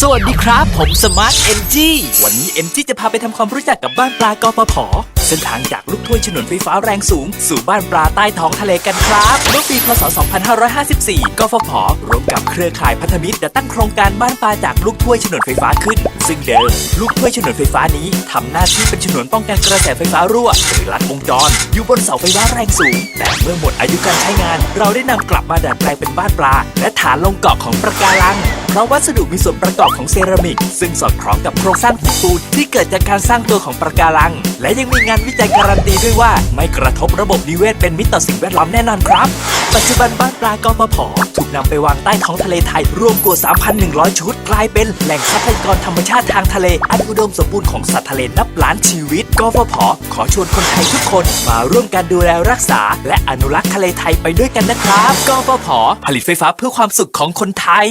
สวัสดีครับ ผมสมาร์ทเอ็นจีวันนี้เอ็นจีจะพาไปทำความรู้จักกับบ้านปลากปผเส้นทางจากลูกถ้วยฉนวนไฟฟ้าแรงสูง สู่บ้านปลาใต้ท้องทะเลกันครับ เมื่อปีพศ 2554 กฟผร กับเครือข่ายพันธมิตรจะตั้งโครงการบ้านปลาจากลูกถ้วยฉนวนไฟฟ้าขึ้น ซึ่งเดิมลูกถ้วยฉนวนไฟฟ้านี้ทำหน้าที่เป็นฉนวนป้องกันกระแสไฟฟ้ารั่วหรือลัดวงจร อยู่บนเสาไฟฟ้าแรงสูง แต่เมื่อหมดอายุการใช้งาน เราได้นำกลับมาดัดแปลงเป็นบ้านปลา และฐานลงเกาะของปะการัง เพราะวัสดุมีส่วนประกอบของเซรามิก ซึ่งสอดคล้องกับโครงสร้างหินปูนที่เกิดจากการสร้างตัวของปะการัง และยังมีงานวิจัยการันตีด้วยว่า ไม่กระทบระบบนิเวศเป็นมิตรต่อสิ่งแวดล้อมแน่นอนครับ ปัจจุบันบ้านปลากปผ นำไปวางใต้ท้องทะเลไทย รวมกว่า 3,100 ชุด กลายเป็นแหล่งทรัพยากรธรรมชาติทางทะเล อันอุดมสมบูรณ์ของสัตว์ทะเลนับล้านชีวิตกฟผขอชวนคนไทยทุกคนมาร่วมกันดูแลรักษา และอนุรักษ์ทะเลไทยไปด้วยกันนะครับกฟผผลิตไฟฟ้าเพื่อความสุขของคนไทย